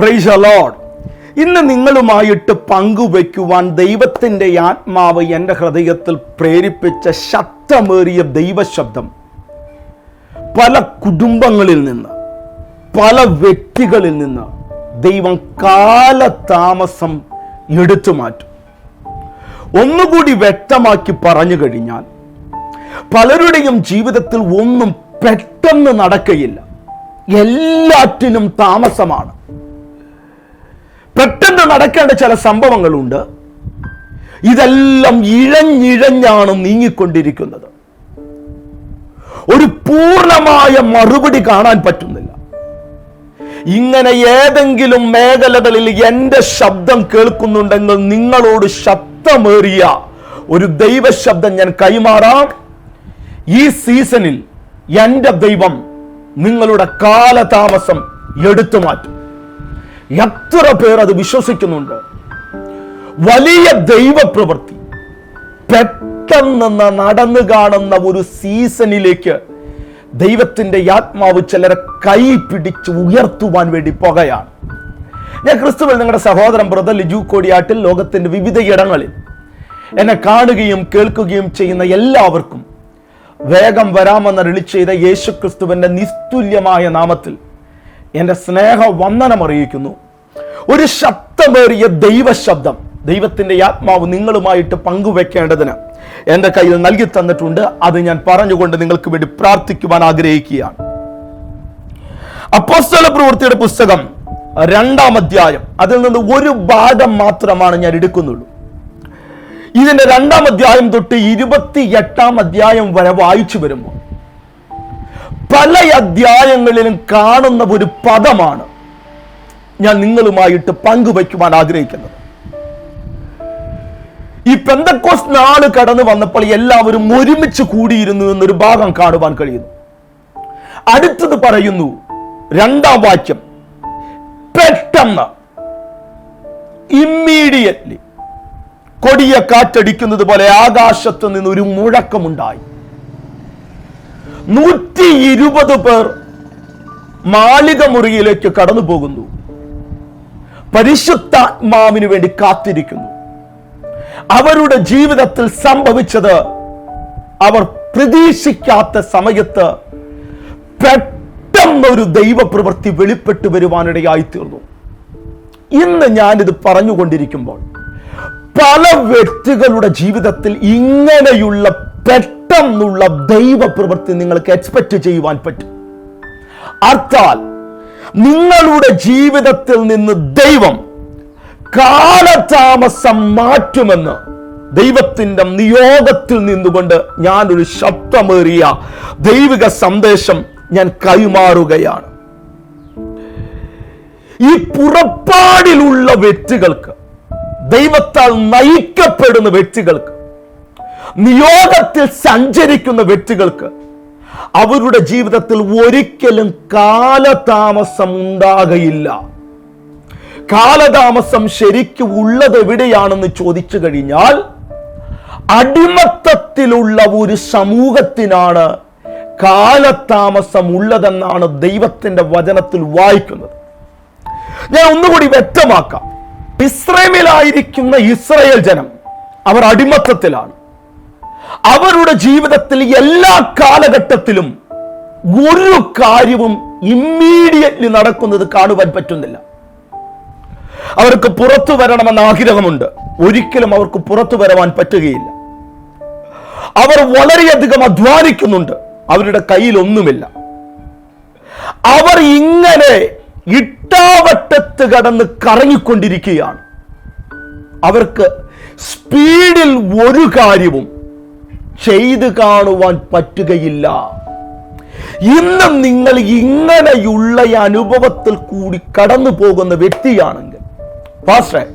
Price allowed ഇന്ന് നിങ്ങളുമായിട്ട് പങ്കുവയ്ക്കുവാൻ ദൈവത്തിന്റെ ആത്മാവ് എന്റെ ഹൃദയത്തിൽ പ്രേരിപ്പിച്ച ശക്തമേറിയ ദൈവശബ്ദം. പല കുടുംബങ്ങളിൽ നിന്ന് പല വ്യക്തികളിൽ നിന്ന് ദൈവം കാലതാമസം എടുത്തു മാറ്റും. ഒന്നുകൂടി വ്യക്തമാക്കി പറഞ്ഞു കഴിഞ്ഞാൽ പലരുടെയും ജീവിതത്തിൽ ഒന്നും പെട്ടെന്ന് നടക്കയില്ല. എല്ലാറ്റിനും താമസമാണ്. പെട്ടെന്ന് നടക്കേണ്ട ചില സംഭവങ്ങളുണ്ട്. ഇതെല്ലാം ഇഴഞ്ഞിഴഞ്ഞാണ് നീങ്ങിക്കൊണ്ടിരിക്കുന്നത്. ഒരു പൂർണമായ മറുപടി കാണാൻ പറ്റുന്നില്ല. ഇങ്ങനെ ഏതെങ്കിലും മേഖലകളിൽ എന്റെ ശബ്ദം കേൾക്കുന്നുണ്ടെങ്കിൽ നിങ്ങളോട് ശബ്ദമേറിയ ഒരു ദൈവശബ്ദം ഞാൻ കൈമാറാം. ഈ സീസണിൽ എന്റെ ദൈവം നിങ്ങളുടെ കാലതാമസം എടുത്തു മാറ്റും. എത്ര പേർ അത് വിശ്വസിക്കുന്നുണ്ട്? വലിയ ദൈവപ്രവൃത്തി. പെട്ടെന്ന് നടന്നു കാണുന്ന ഒരു സീസണിലേക്ക് ദൈവത്തിന്റെ ആത്മാവ് ചിലരെ കൈ പിടിച്ച് ഉയർത്തുവാൻ വേണ്ടി പോകയാണ് ഞാൻ ക്രിസ്തുവിൽ നിങ്ങളുടെ സഹോദരൻ ബ്രദർ ലിജു കോടിയാട്ടിൽ ലോകത്തിന്റെ വിവിധ ഇടങ്ങളിൽ എന്നെ കാണുകയും കേൾക്കുകയും ചെയ്യുന്ന എല്ലാവർക്കും വേഗം വരാമെന്ന് റിളി ചെയ്ത യേശു ക്രിസ്തുവിന്റെ നിസ്തുല്യമായ നാമത്തിൽ എന്റെ സ്നേഹ വന്ദനം അറിയിക്കുന്നു. ഒരു ശബ്ദമേറിയ ദൈവശബ്ദം ദൈവത്തിന്റെ ആത്മാവ് നിങ്ങളുമായിട്ട് പങ്കുവെക്കേണ്ടതിന് എന്റെ കയ്യിൽ നൽകി തന്നിട്ടുണ്ട്. അത് ഞാൻ പറഞ്ഞുകൊണ്ട് നിങ്ങൾക്ക് വേണ്ടി പ്രാർത്ഥിക്കുവാൻ ആഗ്രഹിക്കുകയാണ്. അപ്പോസ്തല പ്രവൃത്തിയുടെ പുസ്തകം രണ്ടാം അധ്യായം. അതിൽ നിന്ന് ഒരു ഭാഗം മാത്രമാണ് ഞാൻ എടുക്കുന്നുള്ളൂ. ഇതിന്റെ രണ്ടാം അധ്യായം തൊട്ട് ഇരുപത്തി എട്ടാം അധ്യായം വരെ വായിച്ചു വരുമ്പോൾ പല അധ്യായങ്ങളിലും കാണുന്ന ഒരു പദമാണ് ഞാൻ നിങ്ങളുമായിട്ട് പങ്കുവയ്ക്കുവാൻ ആഗ്രഹിക്കുന്നത്. ഈ പെന്തക്കോസ് നാൾ കടന്നു വന്നപ്പോൾ എല്ലാവരും ഒരുമിച്ച് കൂടിയിരുന്നു എന്നൊരു ഭാഗം കാണുവാൻ കഴിയുന്നു. അടുത്തത് പറയുന്നു രണ്ടാം വാക്യം പെട്ടെന്ന് ഇമ്മീഡിയറ്റ്ലി കൊടിയ കാറ്റടിക്കുന്നത് പോലെ ആകാശത്ത് നിന്ന് ഒരു മുഴക്കമുണ്ടായി. നൂറ്റി ഇരുപത് പേർ മാളിക മുറിയിലേക്ക് കടന്നു പോകുന്നു. പരിശുദ്ധാത്മാവിന് വേണ്ടി കാത്തിരിക്കുന്നു. അവരുടെ ജീവിതത്തിൽ സംഭവിച്ചത് അവർ പ്രതീക്ഷിക്കാത്ത സമയത്ത് പെട്ടെന്നൊരു ദൈവപ്രവൃത്തി വെളിപ്പെട്ടു വരുവാനിടയായി തീർന്നു. ഇന്ന് ഞാനിത് പറഞ്ഞുകൊണ്ടിരിക്കുമ്പോൾ പല വ്യക്തികളുടെ ജീവിതത്തിൽ ഇങ്ങനെയുള്ള പെട്ടെന്നുള്ള ദൈവപ്രവൃത്തി നിങ്ങൾക്ക് എക്സ്പെക്ട് ചെയ്യുവാൻ പറ്റും. അർത്ഥാൽ നിങ്ങളുടെ ജീവിതത്തിൽ നിന്ന് ദൈവം കാലതാമസം മാറ്റുമെന്ന് ദൈവത്തിന്റെ നിയോഗത്തിൽ നിന്നുകൊണ്ട് ഞാനൊരു ശബ്ദമേറിയ ദൈവിക സന്ദേശം ഞാൻ കൈമാറുകയാണ്. ഈ പുറപ്പാടിലുള്ള വ്യക്തികൾക്ക് ദൈവത്താൽ നയിക്കപ്പെടുന്ന വ്യക്തികൾക്ക് നിയോഗത്തിൽ സഞ്ചരിക്കുന്ന വ്യക്തികൾക്ക് അവരുടെ ജീവിതത്തിൽ ഒരിക്കലും കാലതാമസം ഉണ്ടാകയില്ല. കാലതാമസം ശരിക്കും ഉള്ളത് എവിടെയാണെന്ന് ചോദിച്ചു കഴിഞ്ഞാൽ അടിമത്തത്തിലുള്ള ഒരു സമൂഹത്തിനാണ് കാലതാമസം ഉള്ളതെന്നാണ് ദൈവത്തിന്റെ വചനത്തിൽ വായിക്കുന്നത്. ഞാൻ ഒന്നുകൂടി വ്യക്തമാക്കാം. ഇസ്രേമിലായിരിക്കുന്ന ഇസ്രയേൽ ജനം അവർ അടിമത്തത്തിലാണ്. അവരുടെ ജീവിതത്തിൽ എല്ലാ കാലഘട്ടത്തിലും ഒരു കാര്യവും ഇമ്മീഡിയറ്റ്ലി നടക്കുന്നത് കാണുവാൻ പറ്റുന്നില്ല. അവർക്ക് പുറത്തു വരണമെന്ന ആഗ്രഹമുണ്ട്. ഒരിക്കലും അവർക്ക് പുറത്തു വരവാൻ പറ്റുകയില്ല. അവർ വളരെയധികം അധ്വാനിക്കുന്നുണ്ട്. അവരുടെ കയ്യിൽ ഒന്നുമില്ല അവർ ഇങ്ങനെ ഇട്ടാവട്ടത്ത് കടന്ന് കറങ്ങിക്കൊണ്ടിരിക്കുകയാണ്. അവർക്ക് സ്പീഡിൽ ഒരു കാര്യവും ചെയ്തു കാണുവാൻ പറ്റുകയില്ല. ഇന്നും നിങ്ങൾ ഇങ്ങനെയുള്ള അനുഭവത്തിൽ കൂടി കടന്നു പോകുന്ന വ്യക്തിയാണെങ്കിൽ പാസ്റ്റേ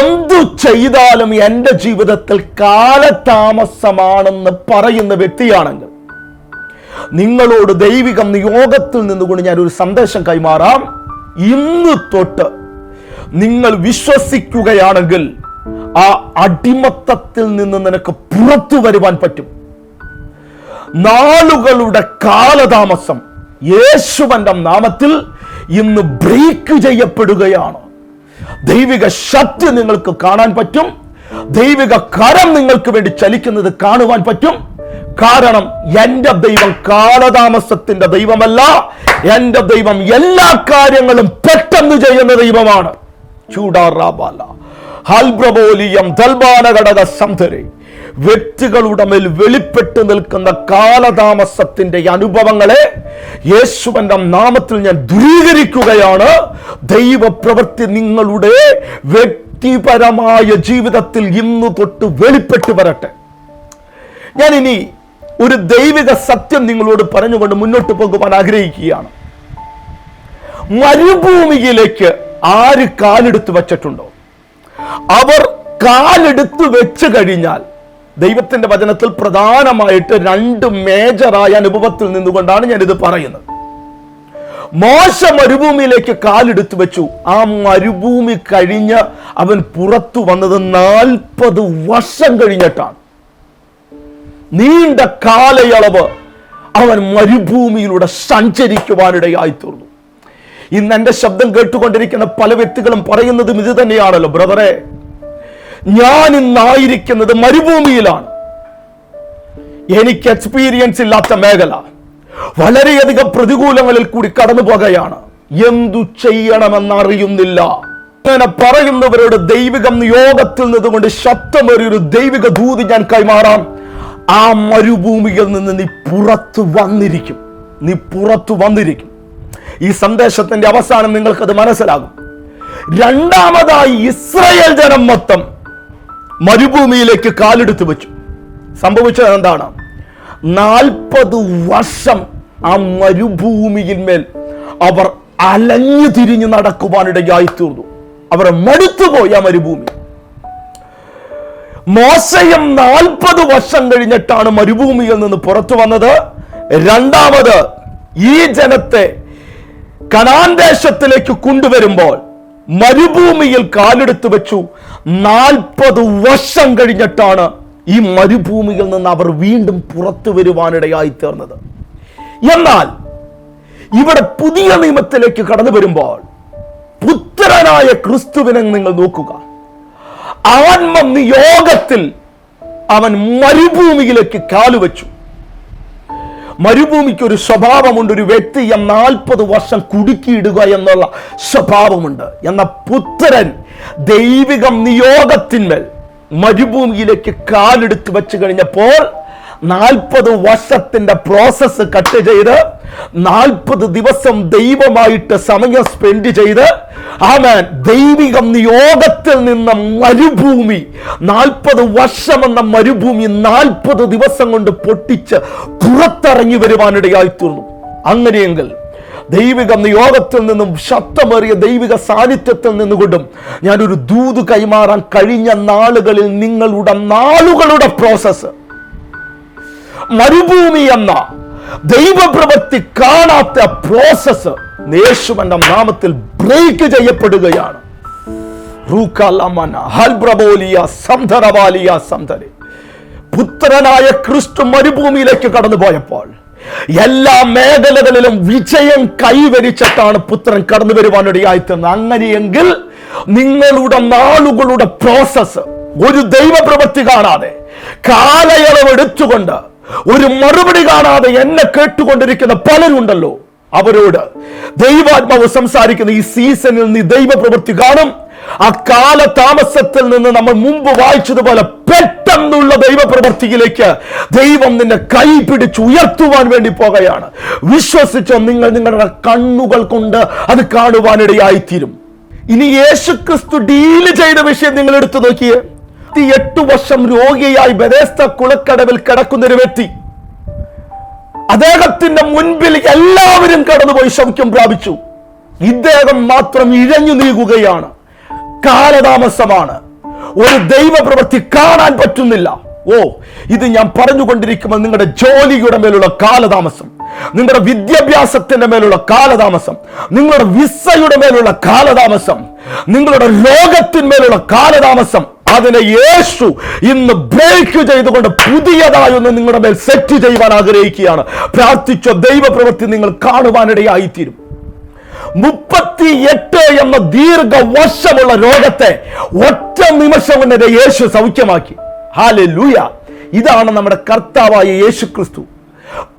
എന്തു ചെയ്താലും എന്റെ ജീവിതത്തിൽ കാലതാമസമാണെന്ന് പറയുന്ന വ്യക്തിയാണെങ്കിൽ നിങ്ങളോട് ദൈവികം നിയോഗത്തിൽ നിന്നുകൊണ്ട് ഞാൻ ഒരു സന്ദേശം കൈമാറാം. ഇന്ന് തൊട്ട് നിങ്ങൾ വിശ്വസിക്കുകയാണെങ്കിൽ ആ അടിമത്തത്തിൽ നിന്ന് നിനക്ക് പുറത്തു വരുവാൻ പറ്റും. നാളുകളുടെ കാലതാമസം യേശുവന്റെ നാമത്തിൽ ഇന്ന് ബ്രേക്ക് ചെയ്യപ്പെടുകയാണ്. ദൈവിക ശക്തി നിങ്ങൾക്ക് കാണാൻ പറ്റും. ദൈവിക കരം നിങ്ങൾക്ക് വേണ്ടി ചലിക്കുന്നത് കാണുവാൻ പറ്റും. കാരണം എന്റെ ദൈവം കാലതാമസത്തിന്റെ ദൈവമല്ല. എന്റെ ദൈവം എല്ലാ കാര്യങ്ങളും പെട്ടെന്ന് ചെയ്യുന്ന ദൈവമാണ്. ചൂടാറാബാല ഹൽബ്രബോലിയം ദൽബാന ഘടക സന്ധരെ വ്യക്തികളുടെ മേൽ വെളിപ്പെട്ട് നിൽക്കുന്ന കാലതാമസത്തിന്റെ അനുഭവങ്ങളെ യേശുവന്റെ നാമത്തിൽ ഞാൻ ദൂരീകരിക്കുകയാണ് ദൈവപ്രവൃത്തി നിങ്ങളുടെ വ്യക്തിപരമായ ജീവിതത്തിൽ ഇന്നു തൊട്ട് വെളിപ്പെട്ട് വരട്ടെ. ഞാൻ ഇനി ഒരു ദൈവിക സത്യം നിങ്ങളോട് പറഞ്ഞുകൊണ്ട് മുന്നോട്ട് പോകുവാൻ ആഗ്രഹിക്കുകയാണ്. മരുഭൂമിയിലേക്ക് ആര് കാലെടുത്ത് വെച്ചിട്ടുണ്ടോ? അവർ കാലെടുത്ത് വെച്ച് കഴിഞ്ഞാൽ ദൈവത്തിന്റെ വചനത്തിൽ പ്രധാനമായിട്ട് രണ്ട് മേജറായ അനുഭവത്തിൽ നിന്നുകൊണ്ടാണ് ഞാനിത് പറയുന്നത്. മോശ മരുഭൂമിയിലേക്ക് കാലെടുത്തു വെച്ചു. ആ മരുഭൂമി കഴിഞ്ഞ് അവൻ പുറത്തു വന്നത് നാൽപ്പത് വർഷം കഴിഞ്ഞിട്ടാണ്. നീണ്ട കാലയളവ് അവൻ മരുഭൂമിയിലൂടെ സഞ്ചരിക്കുവാനിടയായി തീർന്നു ഇന്ന് എന്റെ ശബ്ദം കേട്ടുകൊണ്ടിരിക്കുന്ന പല വ്യക്തികളും പറയുന്നതും ഇത് തന്നെയാണല്ലോ ബ്രദറെ. ഞാൻ ഇന്നായിരിക്കുന്നത് മരുഭൂമിയിലാണ്. എനിക്ക് എക്സ്പീരിയൻസ് ഇല്ലാത്ത മേഖല. വളരെയധികം പ്രതികൂലങ്ങളിൽ കൂടി കടന്നു പോകുകയാണ്. എന്തു ചെയ്യണമെന്നറിയുന്നില്ല. അങ്ങനെ പറയുന്നവരോട് ദൈവികം യോഗത്തിൽ നിന്നുകൊണ്ട് ശബ്ദമൊരു ദൈവിക ദൂതി ഞാൻ കൈമാറാം. ആ മരുഭൂമിയിൽ നിന്ന് നീ പുറത്തു വന്നിരിക്കും. നീ പുറത്തു വന്നിരിക്കും. ഈ സന്ദേശത്തിന്റെ അവസാനം നിങ്ങൾക്കത് മനസ്സിലാകും. രണ്ടാമതായി ഇസ്രയേൽ ജനം മൊത്തം മരുഭൂമിയിലേക്ക് കാലെടുത്തു വെച്ചു. സംഭവിച്ചത് എന്താണ്? നാൽപ്പത് വർഷം ആ മരുഭൂമിയിന്മേൽ അവർ അലഞ്ഞു തിരിഞ്ഞു നടക്കുവാനിടയായി തീർന്നു. അവർ മടുത്തുപോയി ആ മരുഭൂമി. മോശയും നാൽപ്പത് വർഷം കഴിഞ്ഞിട്ടാണ് മരുഭൂമിയിൽ നിന്ന് പുറത്തു വന്നത്. രണ്ടാമത് ഈ ജനത്തെ കനാൻ ദേശത്തിലേക്ക് കൊണ്ടുവരുമ്പോൾ മരുഭൂമിയിൽ കാലെടുത്തു വെച്ചു. നാൽപ്പത് വർഷം കഴിഞ്ഞിട്ടാണ് ഈ മരുഭൂമിയിൽ നിന്ന് അവർ വീണ്ടും പുറത്തു വരുവാനിടയായി തീർന്നത്. എന്നാൽ ഇവിടെ പുതിയ നിയമത്തിലേക്ക് കടന്നു വരുമ്പോൾ പുത്രനായ ക്രിസ്തുവിനെ നിങ്ങൾ നോക്കുക. ആത്മ നിയോഗത്തിൽ അവൻ മരുഭൂമിയിലേക്ക് കാലുവച്ചു. മരുഭൂമിക്ക് ഒരു സ്വഭാവമുണ്ട്. ഒരു വ്യക്തിയെ നാൽപ്പത് വർഷം കുടുക്കിയിടുക എന്നുള്ള സ്വഭാവമുണ്ട്. എന്ന പുത്രൻ ദൈവികം നിയോഗത്തിന്മേൽ മരുഭൂമിയിലേക്ക് കാലെടുത്ത് വെച്ച് കഴിഞ്ഞപ്പോൾ നാൽപ്പത് വർഷത്തിന്റെ പ്രോസസ്സ് കട്ട് ചെയ്ത് നാൽപ്പത് ദിവസം ദൈവമായിട്ട് സമയം സ്പെൻഡ് ചെയ്ത് ആമേൻ ദൈവിക നിയോഗത്തിൽ നിന്ന മരുഭൂമി നാൽപ്പത് വർഷം എന്ന മരുഭൂമി നാൽപ്പത് ദിവസം കൊണ്ട് പൊട്ടിച്ച് പുറത്തിറങ്ങി വരുവാനിടയായി തീർന്നു. അങ്ങനെയെങ്കിൽ ദൈവിക നിയോഗത്തിൽ നിന്നും ശക്തമേറിയ ദൈവിക സാന്നിധ്യത്തിൽ നിന്നുകൊണ്ടും ഞാനൊരു ദൂത് കൈമാറാൻ കഴിഞ്ഞ നാളുകളിൽ നിങ്ങളുടെ നാളുകളുടെ പ്രോസസ്സ് മരുഭൂമി എന്ന ദൈവപ്രവൃത്തി കാണാത്ത പ്രോസസ് യേശുവന്റെ നാമത്തിൽ ബ്രേക്ക് ചെയ്യപ്പെടുകയാണ്. പുത്രനായ ക്രിസ്തു മരുഭൂമിയിലേക്ക് കടന്നു പോയപ്പോൾ എല്ലാ മേഖലകളിലും വിജയം കൈവരിച്ചിട്ടാണ് പുത്രൻ കടന്നു വരുവാനിടയായിത്തീർന്നത് അങ്ങനെയെങ്കിൽ നിങ്ങളുടെ നാളുകളുടെ പ്രോസസ്സ് ഒരു ദൈവപ്രവൃത്തി കാണാതെ കാലയളവ് എടുത്തുകൊണ്ട് ഒരു മറുപടി കാണാതെ എന്നെ കേട്ടുകൊണ്ടിരിക്കുന്ന പലരുണ്ടല്ലോ. അവരോട് ദൈവാത്മാവ് സംസാരിക്കുന്ന ഈ സീസണിൽ നീ ദൈവപ്രവൃത്തി കാണും. ആ കാല താമസത്തിൽ നിന്ന് നമ്മൾ മുമ്പ് വായിച്ചതുപോലെ പെട്ടെന്നുള്ള ദൈവപ്രവൃത്തിയിലേക്ക് ദൈവം നിന്നെ കൈ പിടിച്ച് ഉയർത്തുവാൻ വേണ്ടി പോകുകയാണ്. വിശ്വസിച്ചോ നിങ്ങൾ നിങ്ങളുടെ കണ്ണുകൾ കൊണ്ട് അത് കാണുവാനിടയായിത്തീരും. ഇനി യേശുക്രിസ്തു ഡീൽ ചെയ്ത വിഷയം നിങ്ങൾ എടുത്തു നോക്കിയേ. എട്ട് വർഷം രോഗിയായി ബദേസ്ത കുളക്കടവിൽ കിടക്കുന്ന ഒരു വ്യക്തി. അദ്ദേഹത്തിന്റെ മുൻപിൽ എല്ലാവരും കടന്നുപോയി ശൗഖ്യം പ്രാപിച്ചു. ഇദ്ദേഹം മാത്രം ഇഴഞ്ഞു നീങ്ങുകയാണ്. കാലതാമസമാണ്. ഒരു ദൈവപ്രവൃത്തി കാണാൻ പറ്റുന്നില്ല. ഓ ഇത് ഞാൻ പറഞ്ഞുകൊണ്ടിരിക്കുമ്പോൾ നിങ്ങളുടെ ജോലിയുടെ മേലുള്ള കാലതാമസം നിങ്ങളുടെ വിദ്യാഭ്യാസത്തിന്റെ മേലുള്ള കാലതാമസം നിങ്ങളുടെ വിസയുടെ മേലുള്ള കാലതാമസം നിങ്ങളുടെ രോഗത്തിന്മേലുള്ള കാലതാമസം അതിനെ യേശു ഇന്ന് ബ്രേക്ക് ചെയ്തുകൊണ്ട് പുതിയതായി ഒന്ന് നിങ്ങളുടെ മേൽ സെറ്റ് ചെയ്യുവാൻ ആഗ്രഹിക്കുകയാണ്. പ്രാർത്ഥിച്ച ദൈവപ്രവൃത്തി നിങ്ങൾ കാണുവാനിടയായിത്തീരും. മുപ്പത്തി എട്ട് എന്ന ദീർഘ വർഷമുള്ള രോഗത്തെ ഒറ്റ നിമിഷം കൊണ്ട് യേശു സൗഖ്യമാക്കി. ഹാലെ ലൂയ ഇതാണ് നമ്മുടെ കർത്താവായ യേശു ക്രിസ്തു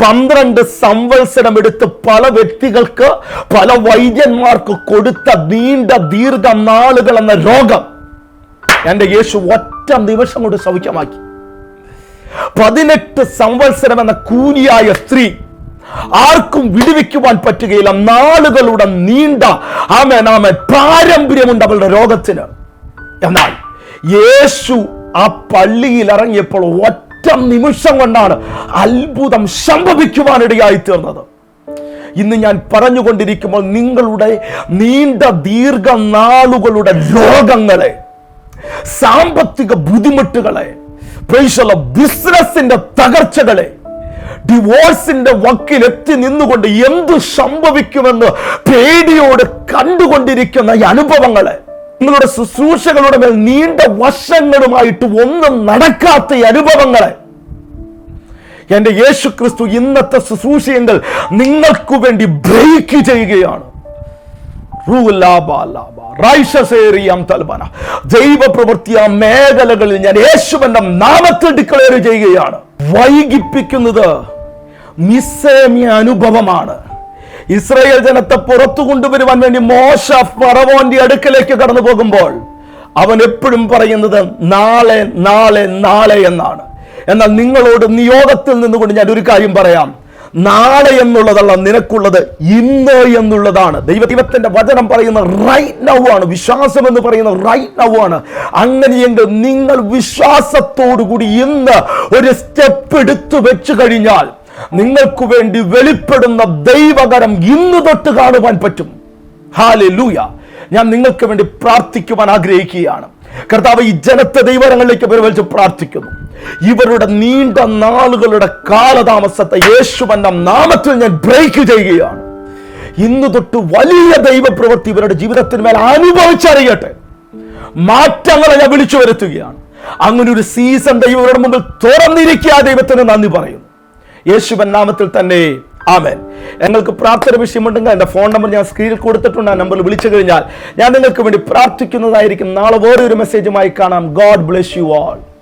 പന്ത്രണ്ട് സംവത്സരം എടുത്ത് പല വ്യക്തികൾക്ക് പല വൈദ്യന്മാർക്ക് കൊടുത്ത നീണ്ട ദീർഘ നാളുകൾ എന്ന രോഗം എന്റെ യേശു ഒറ്റ നിമിഷം കൊണ്ട് സൗഖ്യമാക്കി പതിനെട്ട് സംവത്സരം എന്ന കൂലിയായ സ്ത്രീ ആർക്കും വിടുവിക്കുവാൻ പറ്റുകയില്ല. നാളുകളുടെ നീണ്ട ആമേൻ ആമേൻ പാരമ്പര്യമുണ്ട് അവളുടെ രോഗത്തിന്. എന്നാൽ യേശു ആ പള്ളിയിൽ ഇറങ്ങിയപ്പോൾ ഒറ്റ നിമിഷം കൊണ്ടാണ് അത്ഭുതം സംഭവിക്കുവാനിടയായി തീർന്നത്. ഇന്ന് ഞാൻ പറഞ്ഞുകൊണ്ടിരിക്കുമ്പോൾ നിങ്ങളുടെ നീണ്ട ദീർഘനാളുകളുടെ രോഗങ്ങളെ സാമ്പത്തിക ബുദ്ധിമുട്ടുകളെ ബിസിനസിന്റെ തകർച്ചകളെ ഡിവോഴ്സിന്റെ വക്കിൽ എത്തി നിന്നുകൊണ്ട് എന്ത് സംഭവിക്കുമെന്ന് പേടിയോട് കണ്ടുകൊണ്ടിരിക്കുന്ന ഈ അനുഭവങ്ങളെ നിങ്ങളുടെ ശുശ്രൂഷകളുടെ മേൽ നീണ്ട വർഷങ്ങളുമായിട്ട് ഒന്നും നടക്കാത്ത ഈ അനുഭവങ്ങളെ എന്റെ യേശു ക്രിസ്തു ഇന്നത്തെ ശുശ്രൂഷയെങ്കിൽ നിങ്ങൾക്ക് വേണ്ടി ബ്രേക്ക് ചെയ്യുകയാണ്. ദൈവപ്രവൃത്തിയ മേഖലകളിൽ ഞാൻ യേശുവന്റെ നാമത്തിൽ ഡിക്ലെയർ ചെയ്യുകയാണ്. വൈകിപ്പിക്കുന്നത് മിസ്സേമിയ അനുഭവമാണ്. ഇസ്രായേൽ ജനത്തെ പുറത്തു കൊണ്ടുവരുവാൻ വേണ്ടി മോശ ഫറവോന്റെ അടുക്കലേക്ക് കടന്നു പോകുമ്പോൾ അവൻ എപ്പോഴും പറയുന്നത് നാളെ നാളെ നാളെ എന്നാണ്. എന്നാൽ നിങ്ങളോട് നിയോഗത്തിൽ നിന്നുകൊണ്ട് ഞാൻ ഒരു കാര്യം പറയാം. നാളെ എന്നുള്ളതല്ല നിനക്കുള്ളത് ഇന്ന് എന്നുള്ളതാണ്. ദൈവ ദൈവത്തിന്റെ വചനം പറയുന്ന റൈറ്റ് നൗ ആണ്. വിശ്വാസം എന്ന് പറയുന്ന റൈറ്റ് നൗ ആണ്. അങ്ങനെയെങ്കിൽ നിങ്ങൾ വിശ്വാസത്തോടുകൂടി ഇന്ന് ഒരു സ്റ്റെപ്പ് എടുത്തു വെച്ചു കഴിഞ്ഞാൽ നിങ്ങൾക്ക് വേണ്ടി വെളിപ്പെടുന്ന ദൈവകരം ഇന്ന് തൊട്ട് കാണുവാൻ പറ്റും. ഹാലെ ലൂയ ഞാൻ നിങ്ങൾക്ക് വേണ്ടി പ്രാർത്ഥിക്കുവാൻ ആഗ്രഹിക്കുകയാണ്. കർത്താവ് ഈ ജനത്തെ ദൈവരങ്ങളിലേക്ക് പരിവലിച്ച് പ്രാർത്ഥിക്കുന്നു. ഇവരുടെ നീണ്ട നാളുകളുടെ കാലതാമസത്തെ യേശുവന്റെ നാമത്തിൽ ഞാൻ ബ്രേക്ക് ചെയ്യുകയാണ്. ഇന്ന് തൊട്ട് വലിയ ദൈവപ്രവൃത്തി ഇവരുടെ ജീവിതത്തിന് മേൽ അനുഭവിച്ചറിയട്ടെ. മാറ്റങ്ങളെ ഞാൻ വിളിച്ചു വരുത്തുകയാണ്. അങ്ങനെ ഒരു സീസൺ ദൈവങ്ങളുടെ മുമ്പിൽ തുറന്നിരിക്കുക ദൈവത്തിന് നന്ദി പറയുന്നു. യേശുവൻ നാമത്തിൽ തന്നെ ആമേൻ. ഞങ്ങൾക്ക് പ്രാർത്ഥന വിഷയമുണ്ടെങ്കിൽ എന്റെ ഫോൺ നമ്പർ ഞാൻ സ്ക്രീനിൽ കൊടുത്തിട്ടുണ്ട്. ആ നമ്പറിൽ വിളിച്ചു കഴിഞ്ഞാൽ ഞാൻ നിങ്ങൾക്ക് വേണ്ടി പ്രാർത്ഥിക്കുന്നതായിരിക്കും. നാളെ വേറെ ഒരു മെസ്സേജുമായി കാണാം. God bless you all